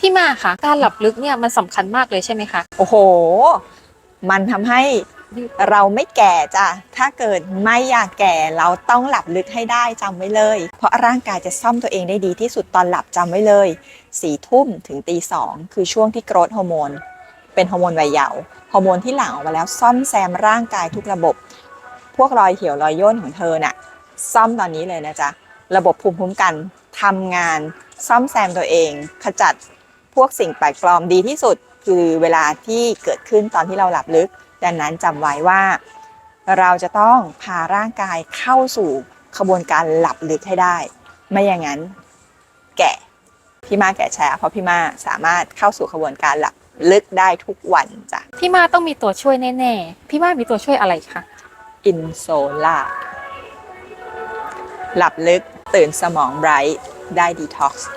พี่มาค่ะการหลับลึกเนี่ยมันสำคัญมากเลยใช่ไหมคะ โอ้โห มันทำให้เราไม่แก่จ้ะ ถ้าเกิดไม่อยากแก่เราต้องหลับลึกให้ได้จำไว้เลย เพราะร่างกายจะซ่อมตัวเองได้ดีที่สุดตอนหลับจำไว้เลยสี่ทุ่มถึงตีสองคือช่วงที่โกรทฮอร์โมน เป็นฮอร์โมนวัยเยาว์ฮอร์โมนที่หลั่งออกมาแล้วซ่อมแซมร่างกายทุกระบบ พวกรอยเหี่ยวรอยย่นของเธอน่ะซ่อมตอนนี้เลยนะจ๊ะ ระบบภูมิคุ้มกันทำงานซ่อมแซมตัวเอง ขจัด พวกสิ่งแปลกปลอมดีที่สุดคือเวลาที่เกิดขึ้นตอนที่เราหลับลึก ดังนั้นจำไว้ว่า เราจะต้องพาร่างกายเข้าสู่ขบวนการหลับลึกให้ได้ ไม่อย่างนั้นแก่พี่มาแก่แชร์เพราะพี่มาสามารถเข้าสู่ขบวนการหลับลึกได้ทุกวันจ้ะพี่มาต้องมีตัวช่วยแน่ๆ พี่มามีตัวช่วยอะไรคะอินโซล่าหลับลึกตื่นสมองไบรท์ได้ดีท็อกซ์